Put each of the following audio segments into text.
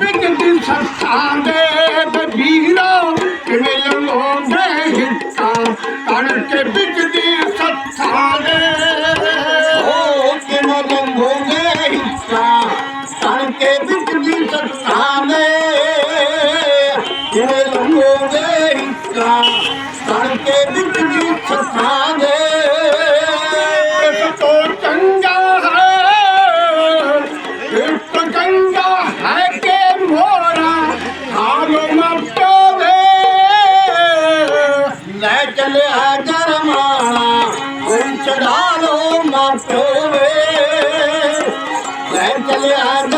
बिजली सस्ता दे बीरा मिलनो दे हिस्सा तन के बिजली सत्ता दे हो के मिलनो दे हिस्सा तन के बिजली सत्ता दे मिलनो दे हिस्सा तन के बिजली सस्ता दे तो चंगा है Let's go, man. Let's go, man.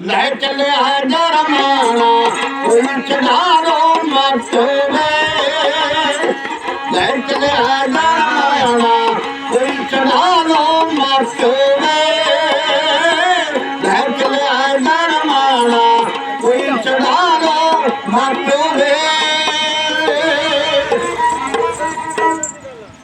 ਲੈ ਚੱਲਿਆ ਦਰਮਾਣਾ ਉਲਟ ਨਾਰੋ ਮਤ ਵੇ ਲੈ ਚੱਲਿਆ ਦਰਮਾਣਾ ਉਲਟ ਨਾਰੋ ਮਤ ਵੇ ਲੈ ਚੱਲਿਆ ਦਰਮਾਣਾ ਉਲਟ ਨਾਰੋ ਮਤ ਵੇ